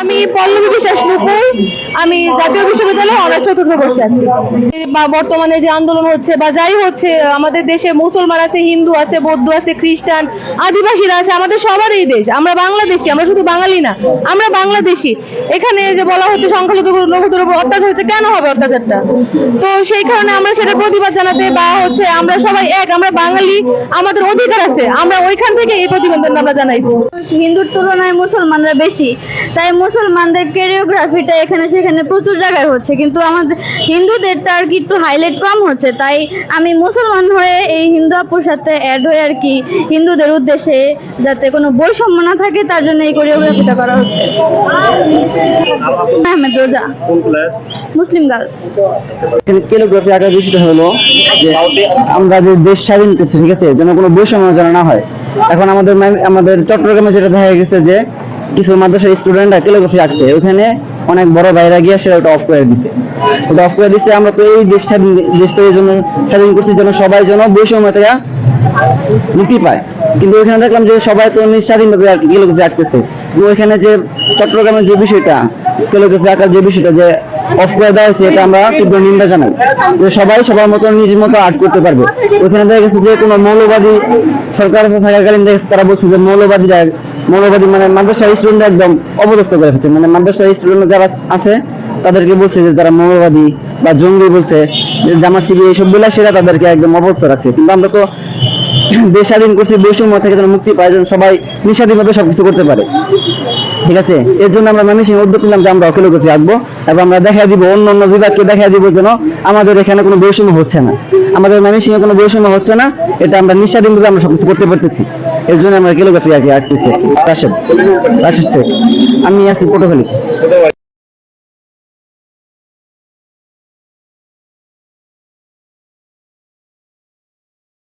আমি পল্লবী বিশ্বাস নুপুর। আমি জাতীয় বিশ্ববিদ্যালয়ে অনার্স চতুর্থ বর্ষে আছি। বর্তমানে যে আন্দোলন হচ্ছে বা যাই হচ্ছে, আমাদের দেশে মুসলমান আছে, হিন্দু আছে, বৌদ্ধ আছে, খ্রিস্টান, আদিবাসীরা আছে, আমাদের সবারই দেশ। আমরা বাংলাদেশি, আমরা শুধু বাঙালি না, আমরা বাংলাদেশি। এখানে যে বলা হচ্ছে সংখ্যালঘু লঘুদের উপর অত্যাচার হচ্ছে, কেন হবে অত্যাচারটা? তো সেই কারণে আমরা সেটা প্রতিবাদ জানাতে বা হচ্ছে আমরা সবাই এক, আমরা বাঙালি, আমাদের অধিকার আছে। আমরা ওইখান থেকে এই প্রতিবেদনটা আমরা জানাইছি। হিন্দুর তুলনায় মুসলমানরা বেশি। তাই মুসলমানদের কোরিওগ্রাফিটা এখানে সেখানে প্রচুর জায়গায় হচ্ছে কিন্তু আমাদের হিন্দুদেরটা আর কি একটু হাইলাইট কম হচ্ছে তাই আমি মুসলমান হয়ে এই হিন্দু আপুর সাথে অ্যাড হয়ে আর কি হিন্দুদের উদ্দেশ্যে যাতে কোনো বৈষম্য না থাকে তার জন্য এই কোরিওগ্রাফিটা করা হচ্ছে। আহমেদ রোজা। মুসলিম গার্লস এখানে ক্যালিগ্রাফি আঁকার বিষয়টা হলো যে আমরা যে দেশ স্বাধীন করছি ঠিক আছে? যেন কোনো বৈষম্য যেন না হয়। এখন আমাদের আমাদের চট্টগ্রামে যেটা দেখা গেছে যে কিছু মাদ্রাসার স্টুডেন্টরা ক্যালিগ্রাফি আঁকছে ওখানে অনেক বড় ভাইরা গিয়ে সেটা ওটা অফ করে দিছে। ওটা অফ করে দিছে, আমরা তো এই দেশ স্বাধীন দেশটা এই জন্য স্বাধীন করছি যেন সবাই যেন বৈষম্য থেকে মুক্তি পায়। কিন্তু ওইখানে দেখলাম যে সবাই তো স্বাধীনভাবে আর কি আঁকতেছে কিন্তু ওইখানে যে চট্টগ্রামের যে বিষয়টা ক্যালিগ্রাফি আঁকার যে বিষয়টা যে অফ করে দেওয়া হয়েছে, এটা আমরা তীব্র নিন্দা জানাই। যে সবাই সবার মতো নিজের মতো আর্ট করতে পারবে। ওখানে দেখা গেছে যে কোনো মৌলবাদী সরকার থাকাকালীন দেখা গেছে তারা বলছে যে মৌলবাদীরা মৌলবাদী মানে মাদ্রাসার স্টুডেন্ট একদম অপদস্থ করে ফেলছে। মানে মাদ্রাসার স্টুডেন্ট যারা আছে, তাদেরকে বলছে যে তারা মৌলবাদী বা জঙ্গি বলছে যে জামাত শিবির এইসব বলে সেটা তাদেরকে একদম অবস্থা রাখছে। কিন্তু আমরা তো দেশ স্বাধীন করছি বৈষম্য থেকে যেন মুক্তি পায়, যেন সবাই নিঃস্বাধীনভাবে সবকিছু করতে পারে। ঠিক আছে? এর জন্য আমরা ময়মনসিং উদ্যোগ নিলাম যে আমরা অকিলোগ্রাফি আঁকবো এবং আমরা দেখা দিব, অন্য অন্য বিভাগকে দেখা দিব যেন আমাদের এখানে কোনো বৈষম্য হচ্ছে না। আমাদের ময়মনসিং এ কোনো বৈষম্য হচ্ছে না, এটা আমরা নিঃস্বাধীনভাবে আমরা সবকিছু করতে পারতেছি। এর জন্য আমরা কিলোগ্রাফি আঁকে আঁকতেছি রাশেদ রাশেদ আমি আছি পটুখালী